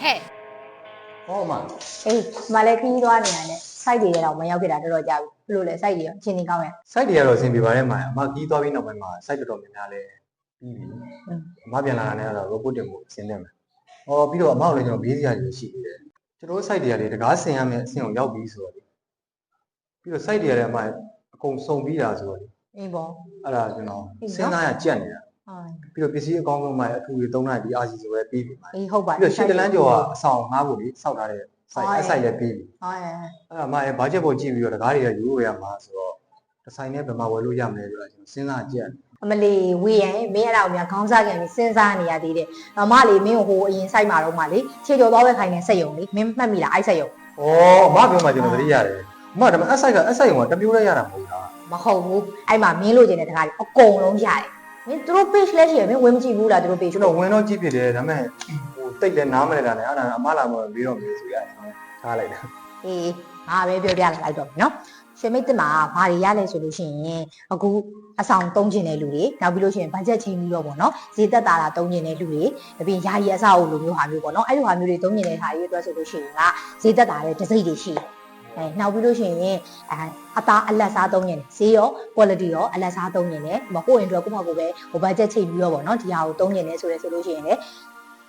ဟဲ့ဟောမှာအေးဒီမှာလည်းခရီးသွားနေတာနဲ့ site တွေတော့မရောက်ခဲ့တာတော်တော်ကြာပြီဘယ်လိုလဲ site တွေရောအချင်းချင်းကောင်းရဲ့စိုက်တွေကတော့အဆင်ပြေပါတယ်မှာအမကီးသွားပြီးနောက်ပိုင်းမှာစိုက်တော်တော်များများလဲပြီးပြီအမပြန်လာတာနဲ့ကတော့ robot တင်မှုအဆင်သင့်မယ်ဟောပြီးတော့အမကိုလည်းကျွန်တော်ဘေးစရာတွေရှိသေးတယ်ကျွန်တော် site တွေကလေတကားဆင်ရမယ်အဆင့်ကိုရောက်ပြီးဆိုတော့လေပြီးတော့ site တွေကလည်းအမအကုန်စုံပြီးတာဆိုတော့လေအေးပေါ့အဲ့ဒါကျွန်တော်စဉ်းစားရကြက်နေတာ ဟာပြီးတော့ပစ္စည်းအကောင်းဆုံးမှအထူတွေသုံးလိုက်ဒီ RC ဆိုပဲပြီးပြီမှာအေးဟုတ်ပါပြီးတော့ရှစ်တလန်းကျော်ကအဆောင်ငားဖို့လေစောက်ထားတဲ့ site အဲ့ site လည်းပြီးပြီဟာအဲ့ဒါမှရဲ့ budget ပေါ်ကြည့်ပြီးတော့တကားတွေကယူလို့ရမှာဆိုတော့ဒီဆိုင်နဲ့ဘယ်မှာဝယ်လို့ရမလဲဆိုတာကျွန်တော်စဉ်းစားကြက်အမလီဝေရန်မင်းအဲ့ဒါကိုများခေါင်းစားကြပြီးစဉ်းစားနေရသေးတယ်အမလေးမင်းကိုဟိုအရင် site မှာတော့မှလေခြေကျော်သွားပဲခိုင်းနေစက်ယုံလေမင်းမှတ်မိလားအဲ့စက်ယုံ။ဩအမပြောမှကျွန်တော်သတိရတယ်။အမဒါပေမဲ့အဆိုင်ကအဆိုင်ကတမျိုးတည်းရတာမဟုတ်လားမဟုတ်ဘူးအဲ့မှာမင်းလို့ကျင်တဲ့တကားတွေအကုန်လုံးရတယ် မင်းတို့ page လဲရှိရမင်းဝင်မကြည့်ဘူးလားတို့။ page ကျွန်တော်ဝင်တော့ကြည့်ဖြစ်တယ်ဒါပေမဲ့ဟိုတိတ်လည်းနားမလဲတာနဲ့အဲ့ဒါအမလာမပြီးတော့မေးဆိုရတယ်ထားလိုက်တာအေးငါပဲပြောပြလိုက်တော့မယ်နော်ရှင်မိတ်တင်မှာဘာတွေရလဲဆိုလို့ရှိရင်အခုအဆောင်သုံးကျင်တဲ့လူတွေနောက်ပြီးလို့ရှိရင်ဘတ်ဂျက်ချိန်ပြီးတော့ပေါ့နော်ဈေးသက်သာတာသုံးကျင်တဲ့လူတွေအပြင်ယာယီအဆောက်အဦလိုမျိုးဟာမျိုးပေါ့နော်အဲ့လိုဟာမျိုးတွေသုံးကျင်တဲ့ဟာတွေအတွက်ဆိုလို့ရှိရင်ကဈေးသက်သာတဲ့ဒစိမ့်တွေရှိတယ် အဲနောက်ပြီးလို့ရှိရင်အဲအသားအလက်စားသုံးကျင်တယ်ဈေးရော quality ရောအလက်စားသုံးကျင်တယ်မဟုတ်ရင်တော့ကိုယ့်မှာကိုယ်ပဲဟိုဘတ်ဂျက်ချိန်ပြီးတော့ပေါ့နော်ဒီဟာကိုသုံးကျင်တယ်ဆိုရဲဆိုလို့ရှိရင်လည်း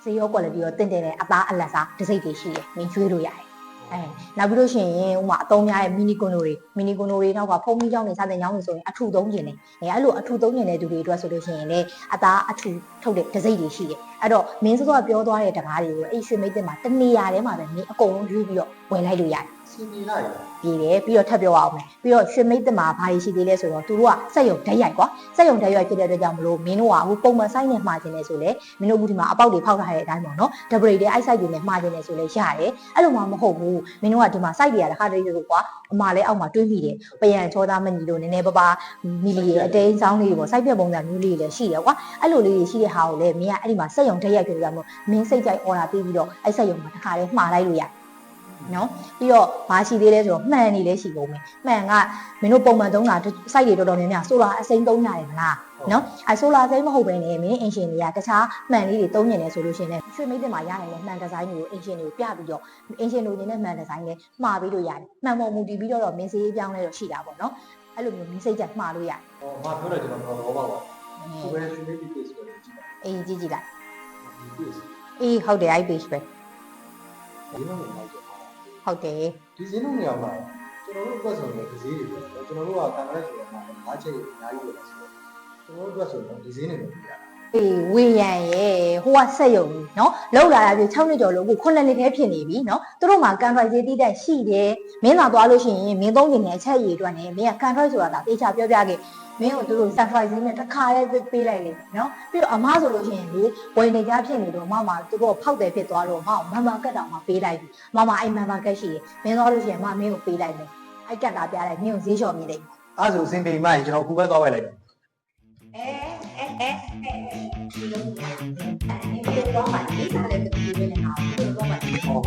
ဈေးရော quality ရောတင့်တယ်တဲ့အသားအလက်စားဒစိမ့်တွေရှိတယ်မင်းကျွေးလို့ရတယ်အဲနောက်ပြီးလို့ရှိရင်ဥမာအသုံးများရဲ့မီနီကွန်ဒိုတွေမီနီကွန်ဒိုတွေနောက်ကဖုန်းကြီးကြောင်းနေစတဲ့ညောင်းနေဆိုရင်အထူသုံးကျင်တယ်အဲအဲ့လိုအထူသုံးကျင်တဲ့သူတွေအတွက်ဆိုလို့ရှိရင်လည်းအသားအထူထုတ်တဲ့ဒစိမ့်တွေရှိတယ် အဲ့တော့မင်းစောစောပြောသွားတဲ့တကားတွေကိုအဲ့ရွှေမိတ်တင်မှာတနေရာထဲမှာပဲမင်းအကုန်လုံးယူပြီးတော့ဝယ်လိုက်လို့ရတယ်။စီနီလိုက်ပြည်တယ်ပြီးတော့ထပ်ပြောအောင်မယ်ပြီးတော့ရွှေမိတ်တင်မှာဘာတွေရှိသေးလဲဆိုတော့သူတို့ကစက်ရုံဓာတ်ရိုက်ကွာစက်ရုံဓာတ်ရိုက်ဖြစ်တဲ့အတွက်ကြောင့်မလို့မင်းတို့ကဟိုပုံမှန်ဆိုင်နဲ့မှာခြင်းနေဆိုလေမင်းတို့ဘူးဒီမှာအပေါက်တွေဖောက်ထားတဲ့အတိုင်းပေါ့နော်ဒဘရိတ်တွေအိုက်ဆိုင်တွေနဲ့မှာခြင်းနေဆိုလေရတယ်အဲ့လိုမှမဟုတ်ဘူးမင်းတို့ကဒီမှာ site တွေကတစ်ခါတည်းဆိုကွာအမလည်းအောက်မှာတွေးမိတယ်ပယံချောသားမညီလို့နည်းနည်းပါးပါးမီလီရဲ့အတိန်းဆောင်လေးတွေပေါ့ site ပြပုံစံမျိုးလေးတွေလည်းရှိတယ်ကွာအဲ့လိုလေးတွေရှိတဲ့ဟာကိုလည်းမင်းကအဲ့ဒီမှာစက်ရုံဓာတ်ရိုက်ဖြစ်ကြမှာမင်းစိတ်ကြိုက် order ပေးပြီးတော့အဲ့စက်ရုံမှာတစ်ခါတည်းမှာလိုက်လို့ရတယ်နော်ပြီးတော့ဘာရှိသေးလဲဆိုတော့မှန်နေလဲရှိကုန်မယ်မှန်ကမင်းတို့ပုံမှန်သုံးတာ site တွေတော်တော်များများ solar အစိမ်းသုံးရတယ်မလားနော်အဲ solar စိမ်းမဟုတ်ဘဲနဲ့မင်းအင်ရှင်တွေကတခြားမှန်လေးတွေသုံးနေတယ်ဆိုလို့ရှိရင်လည်းရွှေမိတ်တင်မှာရနိုင်တဲ့မှန်ဒီဇိုင်းတွေကိုအင်ရှင်တွေကိုပြပြီးတော့အင်ရှင်တို့နေတဲ့မှန်ဒီဇိုင်းနဲ့မှားပြီးလို့ရတယ်မှန်ပေါ်မူတည်ပြီးတော့မင်းစေးပြောင်းလဲတော့ရှိတာပေါ့နော်အဲ့လိုမျိုးမင်းစိတ်ချက်မှားလို့ရတယ်။ဟောအမပြောတယ်ကျွန်တော်တော့ဘောပါပါ။ကိုပဲရှင်လေးဒီ case ကိုကြည့်ပါအေးကြည့်ကြည့်လိုက်ဒီ case အေးဟုတ်တယ်အဲ့ page ပဲဒီလိုမျိုးလိုက်ကြပါဟုတ်တယ်ဒီစင်းလုံးနေရာမှာကျွန်တော်တို့အတွက်ဆိုရင်ဒီဈေးတွေပေါ့ကျွန်တော်တို့ကကန်ရက်ဆိုတော့မှာ၅ချက်အများကြီးလို့ဆိုတော့ကျွန်တော်တို့အတွက်ဆိုရင်ဒီဈေးနေလို့ပြရတာအေးဝေရန်ရဲ့ဟိုကဆက်ယုံကြီးနော်လောက်လာတာပြ6နှစ်ကျော်လို့အခု9နှစ်ထဲဖြစ်နေပြီနော်သူတို့မှာ control ရေးတိတက်ရှိတယ်မင်းလာသွားလို့ရှိရင်မင်းသုံးကျင်တဲ့အချက်အရေးအတွက်နဲ့မင်းက control ဆိုတာဒါတေချာပြောပြခဲ့ မင်းကိုသူတို့ surprise နဲ့တစ်ခါလေးပေးလိုက်လေနော်ပြီးတော့အမဆိုလို့ရှိရင်လေဝင်နေကြဖြစ်နေတော့မမသူတို့ဖောက်တယ်ဖြစ်သွားတော့မမမကတ်တောင်မှပေးလိုက်ပြီမမအဲ့မမကတ်ရှိတယ်မင်းသွားလို့ရှိရင်မမင်းကိုပေးလိုက်မယ်အဲ့ကတ်တာပြလိုက်မင်းကိုဈေးလျှော်မြင်တယ်အဲ့ဆိုအစင်ပေမှရင်ကျွန်တော်ခုပဲသွားဝယ်လိုက်တယ်အဲအဲအဲဒီလိုမျိုးဒီလိုတော့မှဒီစားလည်းတူတူပဲနေတာဒီလိုတော့မှဟော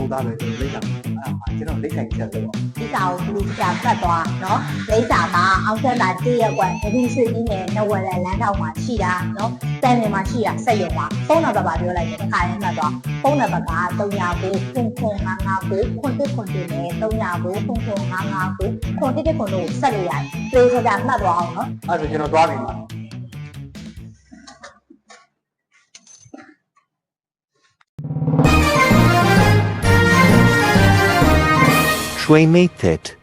ဟုတ်သားပဲကျွန်တော်လိမ့်တာအဲ့မှာကျွန်တော်လိမ့်ခိုင်ချက်လို့ဒီစာကိုဘလူးစာဖတ်သွားနော်လိမ့်စာမှာအောင်ဆက်လာတည့်ရက်ကွယ်ဒတိရွှေကြီးနဲ့နဝလန်လမ်းထောင်မှာရှိတာနော်တန်လင်မှာရှိတာဆက်ရုံပါဖုန်းနံပါတ်ပါပြောလိုက်တယ်တစ်ခါရင်မှတ်သွားဖုန်းနံပါတ်က309 0099 999နဲ့309 0099 999ကိုဆက်လို့ရတယ်ပြေချာချာမှတ်သွားအောင်နော်အဲ့ဒါဆိုကျွန်တော်သွားပြီပါ မှာ Schweimated.